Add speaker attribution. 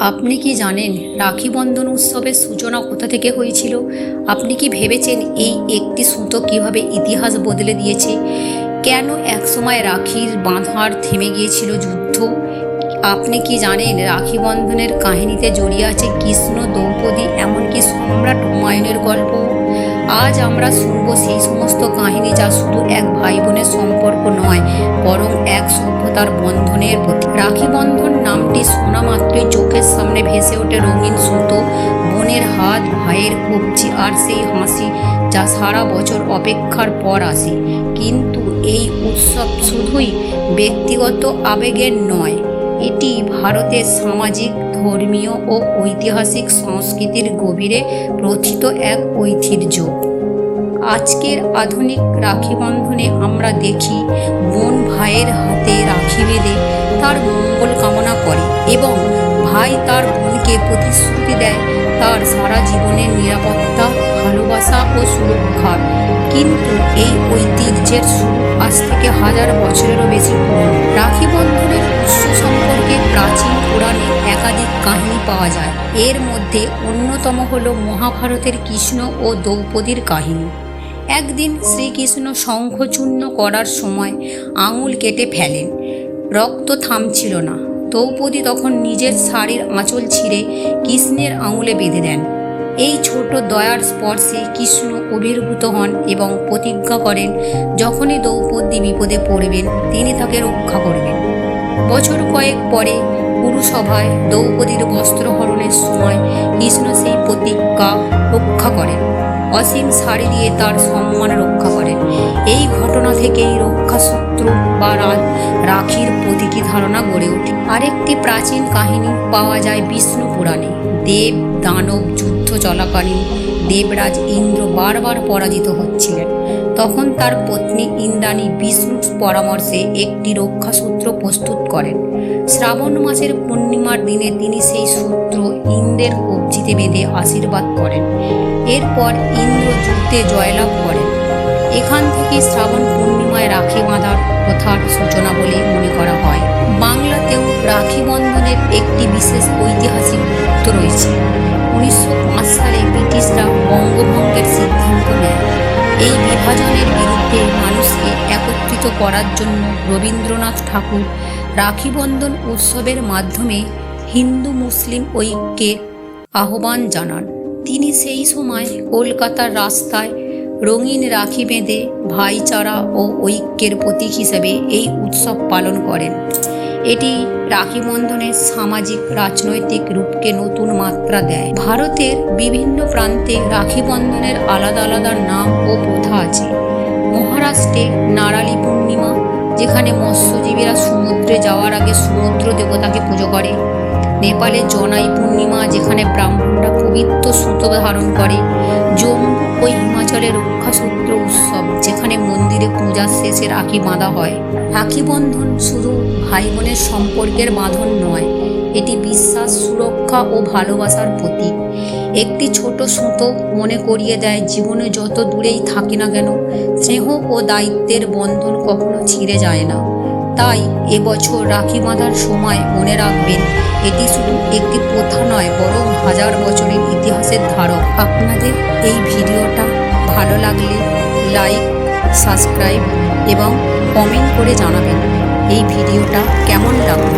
Speaker 1: আপনি কি জানেন রাখি বন্ধন উৎসবের সূচনা কোথা থেকে হয়েছিল? আপনি কি ভেবেছেন এই একটি সুতো কীভাবে ইতিহাস বদলে দিয়েছে? কেন একসময় রাখির বাঁধার থেমে গিয়েছিল যুদ্ধ? আপনি কি জানেন রাখি বন্ধনের কাহিনীতে জড়িয়ে আছে কৃষ্ণ, দ্রৌপদী, এমনকি সম্রাট হুমায়ুনের গল্প? আজ আমরা শুনব সেই সমস্ত কাহিনী যা শুধু এক ভাই বোনের সম্পর্ক নয়, বরং এক সভ্যতার বন্ধনের প্রতি। রাখি বন্ধন নামটি শোনা মাত্রই চোখের সামনে ভেসে ওঠে রঙিন সুতো। বোনের হাত, ভাইয়ের কবজি আর সেই হাসি যা সারা বছর অপেক্ষার পর আসে। কিন্তু এই উৎসব শুধুই ব্যক্তিগত আবেগের নয়, এটি ভারতের সামাজিক, ধর্মীয় ও ঐতিহাসিক সংস্কৃতির গভীরে প্রথিত এক ঐতিহ্য। আজকের আধুনিক রাখি বন্ধনে আমরা দেখি, বোন ভাইয়ের হাতে রাখি বেঁধে তার মঙ্গল কামনা করে এবং ভাই তার বোনকে প্রতিশ্রুতি দেয়। তার সারা জীবনের নিরাপত্তা, ভালোবাসা ও সুরক্ষার কিন্তু এই ঐতিহ্যের শুরু আজ থেকে হাজার বছরেরও বেশি পুরনো। রাখি বন্ধনের উৎস সম্পর্কে প্রাচীন পুরাণে একাধিক কাহিনী পাওয়া যায়। এর মধ্যে অন্যতম হল মহাভারতের কৃষ্ণ ও দ্রৌপদীর কাহিনী। একদিন শ্রীকৃষ্ণ শঙ্খচূর্ণ করার সময় আঙুল কেটে ফেলেন। রক্ত থামছিল না। দ্রৌপদী তখন নিজের শাড়ির আঁচল ছিঁড়ে কৃষ্ণের আঙুলে বেঁধে দেন। এই ছোট দয়ার স্পর্শে কৃষ্ণ অভিভূত হন এবং প্রতিজ্ঞা করেন, যখনই দ্রৌপদী বিপদে পড়বেন, তিনি তাকে রক্ষা করবেন। বছর কয়েক পরে পুরুসভায় দ্রৌপদীর বস্ত্রহরণের সময় কৃষ্ণ সেই প্রতিজ্ঞা রক্ষা করেন। অসীম শাড়ি দিয়ে তার সম্মান রক্ষা ঘটনা থেকেই রক্ষাসূত্র বা রাখির প্রতীকী ধারণা গড়ে ওঠে। আরেকটি প্রাচীন কাহিনী পাওয়া যায় বিষ্ণু পুরাণে। দেব, দানব যুদ্ধ চলাকালীন দেবরাজ ইন্দ্র বারবার পরাজিত হচ্ছিলেন। তখন তার পত্নী ইন্দ্রাণী বিষ্ণুর পরামর্শে একটি রক্ষাসূত্র প্রস্তুত করেন। শ্রাবণ মাসের পূর্ণিমার দিনে তিনি সেই সূত্র ইন্দ্রের কবজিতে বেঁধে আশীর্বাদ করেন। এরপর ইন্দ্র যুদ্ধে জয়লাভ করেন। এখান থেকে শ্রাবণ পূর্ণিমায় রাখি বাঁধার কথার সূচনা বলে মনে করা হয়। বাংলাতেও রাখি বন্ধনের একটি বিশেষ ঐতিহাসিক গুরুত্ব রয়েছে। উনিশশো পাঁচ সালে ব্রিটিশরা বঙ্গভঙ্গের সিদ্ধান্ত নেয়। এই বিভাজনের বিরুদ্ধে মানুষকে একত্রিত করার জন্য রবীন্দ্রনাথ ঠাকুর রাখি বন্ধন উৎসবের মাধ্যমে হিন্দু মুসলিম ঐক্যের আহ্বান জানান। তিনি সেই সময় কলকাতার রাস্তায় রঙিন রাখি বেঁধে ভাইচারা ও ঐক্যের প্রতীক হিসেবে এই উৎসব পালন করেন। এটি রাখি বন্ধনের সামাজিক, রাজনৈতিক রূপকে নতুন মাত্রা দেয়। ভারতের বিভিন্ন প্রান্তে রাখি বন্ধনের আলাদা আলাদা নাম ও প্রথা আছে। মহারাষ্ট্রে নারালি পূর্ণিমা, যেখানে মৎস্যজীবীরা সমুদ্রে যাওয়ার আগে সমুদ্র দেবতাকে পুজো করে। নেপালে জনাই পূর্ণিমা, যেখানে ব্রাহ্মণরা পবিত্র সুতো ধারণ করে। জম্মু ও হিমাচলে রক্ষাসূত্র উৎসব, যেখানে মন্দিরে পূজার শেষে রাখি বাঁধা হয়। রাখি বন্ধন শুধু ভাই বোনের সম্পর্কের বাঁধন নয়, এটি বিশ্বাস, সুরক্ষা ও ভালোবাসার প্রতীক। একটি ছোট সুতো মনে করিয়ে দেয়, জীবনে যত দূরেই থাকি না কেন, স্নেহ ও দায়িত্বের বন্ধন কখনো ছিঁড়ে যায় না। তাই এবছর রাখি বাঁধার সময় মনে রাখবেন, এটি শুধু একটি প্রথা নয়, বরং হাজার বছরের ইতিহাসের ধারক। আপনাদের এই ভিডিওটা ভালো লাগলে লাইক, সাবস্ক্রাইব এবং কমেন্ট করে জানাবেন, এই ভিডিওটা কেমন লাগল?